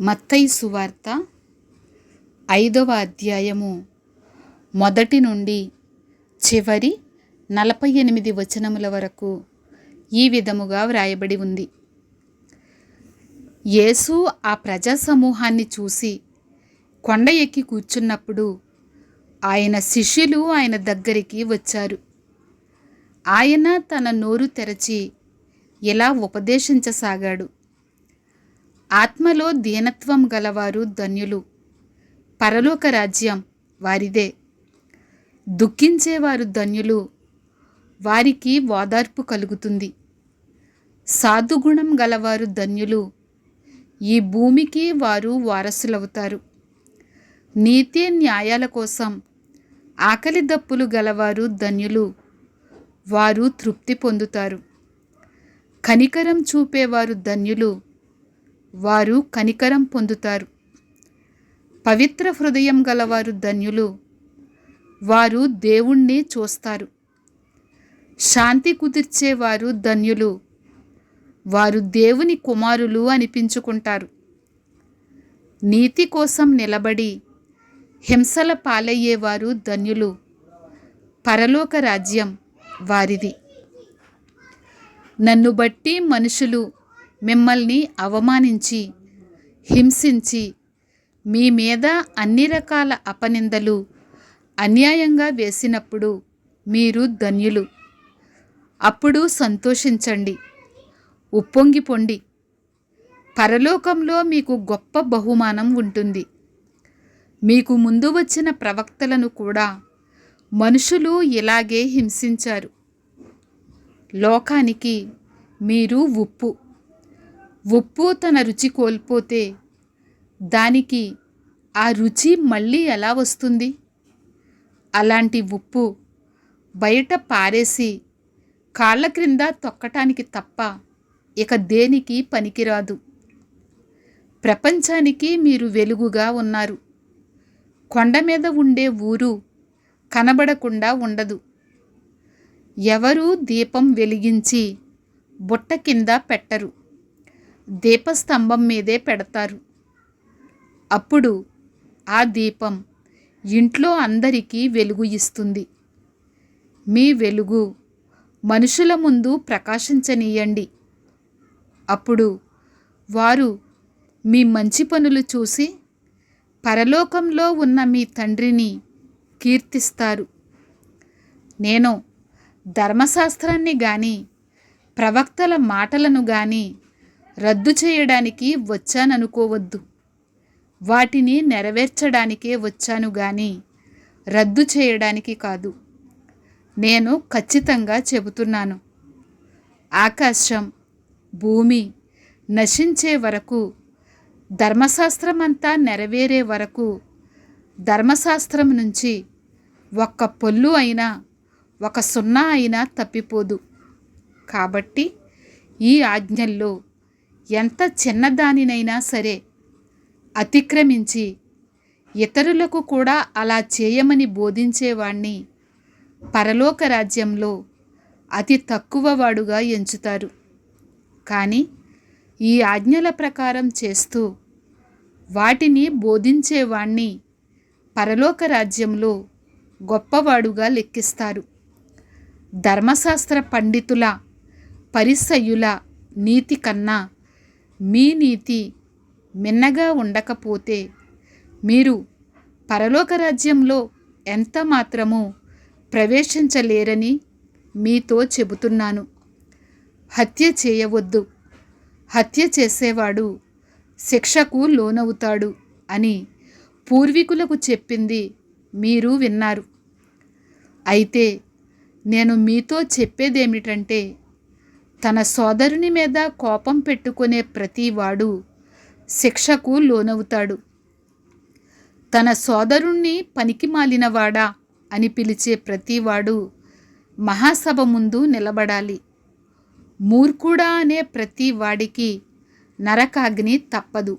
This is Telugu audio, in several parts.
మత్తయి సువార్త ఐదవ అధ్యాయము మొదటి నుండి చివరి నలభై ఎనిమిది వచనముల వరకు ఈ విధముగా వ్రాయబడి ఉంది. యేసు ఆ ప్రజా సమూహాన్ని చూసి కొండ ఎక్కి కూర్చున్నప్పుడు ఆయన శిష్యులు ఆయన దగ్గరికి వచ్చారు. ఆయన తన నోరు తెరచి ఇలా ఉపదేశించసాగాడు. ఆత్మలో దీనత్వం గలవారు ధన్యులు. పరలోక రాజ్యం వారిదే. దుఃఖించేవారు ధన్యులు. వారికి ఓదార్పు కలుగుతుంది. సాధుగుణం గలవారు ధన్యులు. ఈ భూమికి వారు వారసులవుతారు. నీతి న్యాయాల కోసం ఆకలి దప్పులు గలవారు ధన్యులు. వారు తృప్తి పొందుతారు. కనికరం చూపేవారు ధన్యులు. వారు కనికరం పొందుతారు. పవిత్ర హృదయం గలవారు ధన్యులు. వారు దేవుణ్ణి చూస్తారు. శాంతి కుదిర్చేవారు ధన్యులు. వారు దేవుని కుమారులు అనిపించుకుంటారు. నీతి కోసం నిలబడి హింసల పాలయ్యేవారు ధన్యులు. పరలోక రాజ్యం వారిది. నన్ను బట్టి మనుషులు మిమ్మల్ని అవమానించి హింసించి మీ మీద అన్ని రకాల అపనిందలు అన్యాయంగా వేసినప్పుడు మీరు ధన్యులు. అప్పుడు సంతోషించండి. ఉప్పొంగిపొండి. పరలోకంలో మీకు గొప్ప బహుమానం ఉంటుంది. మీకు ముందు వచ్చిన ప్రవక్తలను కూడా మనుషులు ఇలాగే హింసించారు. లోకానికి మీరు ఉప్పు. ఉప్పు తన రుచి కోల్పోతే దానికి ఆ రుచి మళ్ళీ ఎలా వస్తుంది? అలాంటి ఉప్పు బయట పారేసి కాళ్ళ క్రింద తొక్కటానికి తప్ప ఇక దేనికి పనికిరాదు. ప్రపంచానికి మీరు వెలుగుగా ఉన్నారు. కొండ మీద ఉండే ఊరు కనబడకుండా ఉండదు. ఎవరు దీపం వెలిగించి బుట్ట కింద పెట్టరు. దీపస్తంభం మీదే పెడతారు. అప్పుడు ఆ దీపం ఇంట్లో అందరికీ వెలుగు ఇస్తుంది. మీ వెలుగు మనుషుల ముందు ప్రకాశించనీయండి. అప్పుడు వారు మీ మంచి పనులు చూసి పరలోకంలో ఉన్న మీ తండ్రిని కీర్తిస్తారు. నేను ధర్మశాస్త్రాన్ని కానీ ప్రవక్తల మాటలను కానీ రద్దు చేయడానికి వచ్చాననుకోవద్దు. వాటిని నెరవేర్చడానికే వచ్చాను కానీ రద్దు చేయడానికి కాదు. నేను ఖచ్చితంగా చెబుతున్నాను. ఆకాశం భూమి నశించే వరకు ధర్మశాస్త్రం అంతా నెరవేరే వరకు ధర్మశాస్త్రం నుంచి ఒక్క పొల్లు అయినా ఒక సున్నా అయినా తప్పిపోదు. కాబట్టి ఈ ఆజ్ఞల్లో ఎంత చిన్నదానినైనా సరే అతిక్రమించి ఇతరులకు కూడా అలా చేయమని బోధించేవాణ్ణి పరలోక రాజ్యంలో అతి తక్కువ వాడుగా ఎంచుతారు. కానీ ఈ ఆజ్ఞల ప్రకారం చేస్తూ వాటిని బోధించేవాణ్ణి పరలోక రాజ్యంలో గొప్పవాడుగా లెక్కిస్తారు. ధర్మశాస్త్ర పండితుల పరిసయుల నీతి కన్నా మీ నీతి మిన్నగా ఉండకపోతే మీరు పరలోక రాజ్యంలో ఎంత మాత్రమూ ప్రవేశించలేరని మీతో చెబుతున్నాను. హత్య చేయవద్దు. హత్య చేసేవాడు శిక్షకు లోనవుతాడు అని పూర్వీకులకు చెప్పింది మీరు విన్నారు. అయితే నేను మీతో చెప్పేదేమిటంటే తన సోదరుని మీద కోపం పెట్టుకునే ప్రతివాడు శిక్షకు లోనవుతాడు. తన సోదరుణ్ణి పనికి మాలినవాడా అని పిలిచే ప్రతివాడు మహాసభ ముందు నిలబడాలి. మూర్ఖుడా అనే ప్రతి వాడికి నరకాగ్ని తప్పదు.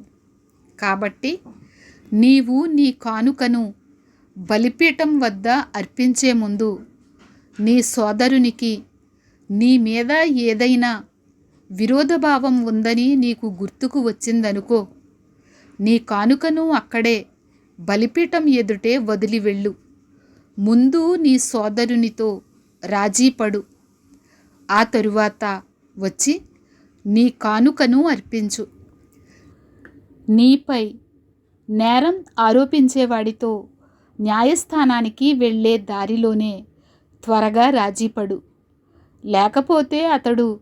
కాబట్టి నీవు నీ కానుకను బలిపీఠం వద్ద అర్పించే ముందు నీ సోదరునికి నీ మీద ఏదైనా విరోధభావం ఉందని నీకు గుర్తుకు వచ్చిందనుకో నీ కానుకను అక్కడే బలిపీఠం ఎదుటే వదిలి వెళ్ళు. ముందు నీ సోదరునితో రాజీపడు ఆ తరువాత వచ్చి నీ కానుకను అర్పించు. నీపై నేరం ఆరోపించేవాడితో న్యాయస్థానానికి వెళ్ళే దారిలోనే త్వరగా రాజీపడు లేకపోతే అతడు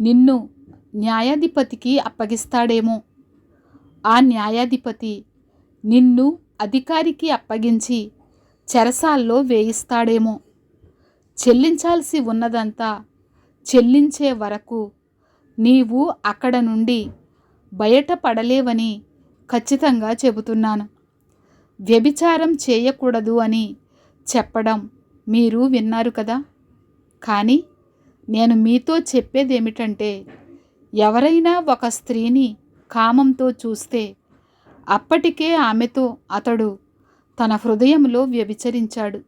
నిన్ను న్యాయాధిపతికి అప్పగిస్తాడేమో. ఆ న్యాయాధిపతి నిన్ను అధికారికి అప్పగించి చెరసాల్లో వేయిస్తాడేమో. చెల్లించాల్సి ఉన్నదంతా చెల్లించే వరకు నీవు అక్కడ నుండి బయటపడలేవని ఖచ్చితంగా చెబుతున్నాను. వ్యభిచారం చేయకూడదు అని చెప్పడం మీరు విన్నారు కదా? కానీ నేను మీతో చెప్పేదేమిటంటే ఎవరైనా ఒక స్త్రీని కామంతో చూస్తే అప్పటికే ఆమెతో అతడు తన హృదయంలో వ్యభిచరించాడు.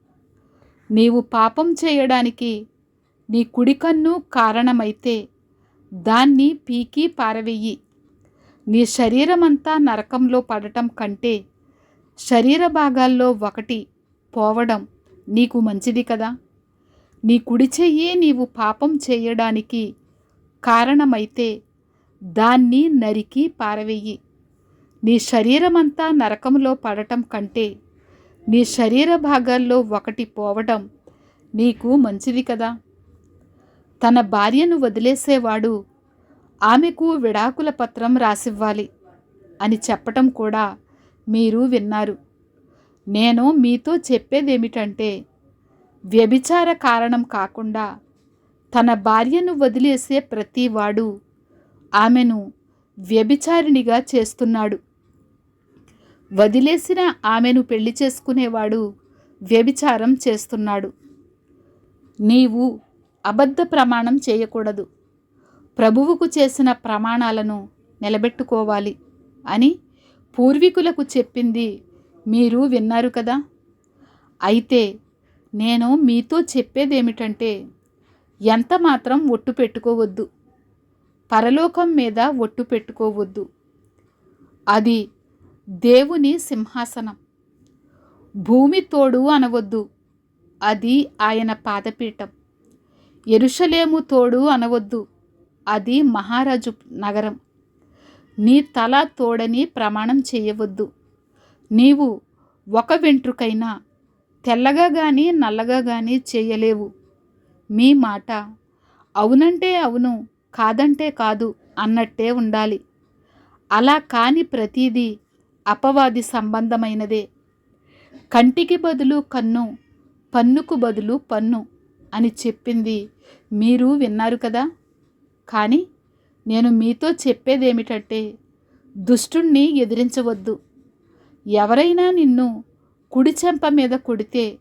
నీవు పాపం చేయడానికి నీ కుడికన్ను కారణమైతే దాన్ని పీకి పారవెయ్యి నీ శరీరమంతా నరకంలో పడటం కంటే శరీర భాగాల్లో ఒకటి పోవడం నీకు మంచిది కదా? నీ కుడి చెయ్యే నీవు పాపం చేయడానికి కారణమైతే దాన్ని నరికి పారవెయ్యి నీ శరీరమంతా నరకంలో పడటం కంటే నీ శరీర భాగాల్లో ఒకటి పోవడం నీకు మంచిది కదా. తన భార్యను వదిలేసేవాడు ఆమెకు విడాకుల పత్రం రాసివ్వాలి అని చెప్పటం కూడా మీరు విన్నారు. నేను మీతో చెప్పేదేమిటంటే వ్యభిచార కారణం కాకుండా తన భార్యను వదిలేసే ప్రతివాడు ఆమెను వ్యభిచారిణిగా చేస్తున్నాడు. వదిలేసిన ఆమెను పెళ్ళి చేసుకునేవాడు వ్యభిచారం చేస్తున్నాడు. నీవు అబద్ధ ప్రమాణం చేయకూడదు. ప్రభువుకు చేసిన ప్రమాణాలను నిలబెట్టుకోవాలి అని పూర్వీకులకు చెప్పింది మీరు విన్నారు కదా. అయితే నేను మీతో చెప్పేదేమిటంటే ఎంత మాత్రం ఒట్టు పెట్టుకోవద్దు. పరలోకం మీద ఒట్టు పెట్టుకోవద్దు. అది దేవుని సింహాసనం. భూమి తోడు అనవద్దు. అది ఆయన పాదపీఠం. ఎరుషలేము తోడు అనవద్దు. అది మహారాజు నగరం. నీ తల తోడని ప్రమాణం చేయవద్దు. నీవు ఒక వెంట్రుకైనా తెల్లగా కానీ నల్లగా కానీ చేయలేవు. మీ మాట అవునంటే అవును కాదంటే కాదు అన్నట్టే ఉండాలి. అలా కాని ప్రతీదీ అపవాది సంబంధమైనదే. కంటికి బదులు కన్ను పన్నుకు బదులు పన్ను అని చెప్పింది మీరు విన్నారు కదా? కానీ నేను మీతో చెప్పేదేమిటంటే దుష్టుణ్ణి ఎదిరించవద్దు. ఎవరైనా నిన్ను కుడి చెంప మీద కొడితే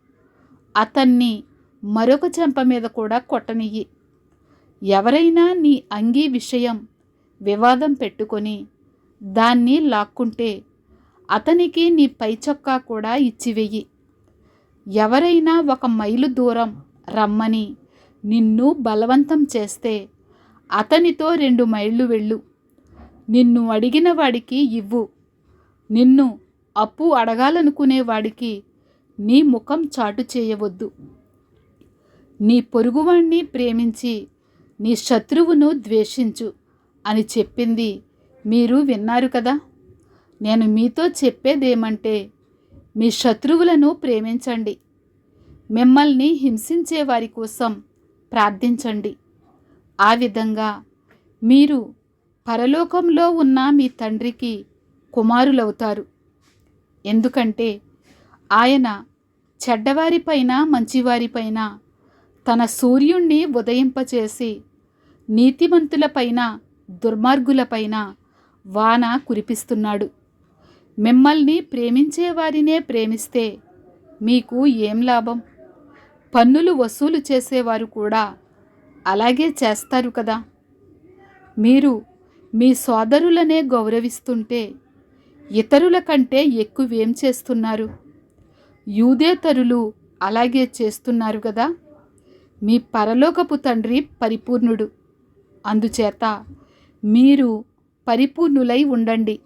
అతన్ని మరొక చెంప మీద కూడా కొట్టనియ్యి. ఎవరైనా నీ అంగీ విషయం వివాదం పెట్టుకొని దాన్ని లాక్కుంటే అతనికి నీ పైచొక్కా కూడా ఇచ్చివెయ్యి. ఎవరైనా ఒక మైలు దూరం రమ్మని నిన్ను బలవంతం చేస్తే అతనితో రెండు మైళ్ళు వెళ్ళు. నిన్ను అడిగిన వాడికి ఇవ్వు. నిన్ను అప్పు అడగాలనుకునే వాడికి నీ ముఖం చాటు చేయవద్దు. నీ పొరుగువాణ్ణి ప్రేమించి నీ శత్రువును ద్వేషించు అని చెప్పింది మీరు విన్నారు కదా. నేను మీతో చెప్పేదేమంటే మీ శత్రువులను ప్రేమించండి. మిమ్మల్ని హింసించే వారి కోసం ప్రార్థించండి. ఆ విధంగా మీరు పరలోకంలో ఉన్న మీ తండ్రికి కుమారులవుతారు. ఎందుకంటే ఆయన చెడ్డవారిపైన మంచివారిపైన తన సూర్యుణ్ణి ఉదయింపచేసి నీతిమంతులపైన దుర్మార్గులపైన వాన కురిపిస్తున్నాడు. మిమ్మల్ని ప్రేమించే వారినే ప్రేమిస్తే మీకు ఏం లాభం? పన్నులు వసూలు చేసేవారు కూడా అలాగే చేస్తారు కదా? మీరు మీ సోదరులనే గౌరవిస్తుంటే ఇతరుల కంటే ఎక్కువేం చేస్తున్నారు? యూదేతరులు అలాగే చేస్తున్నారు కదా మీ పరలోకపు తండ్రి పరిపూర్ణుడు. అందుచేత మీరు పరిపూర్ణులై ఉండండి.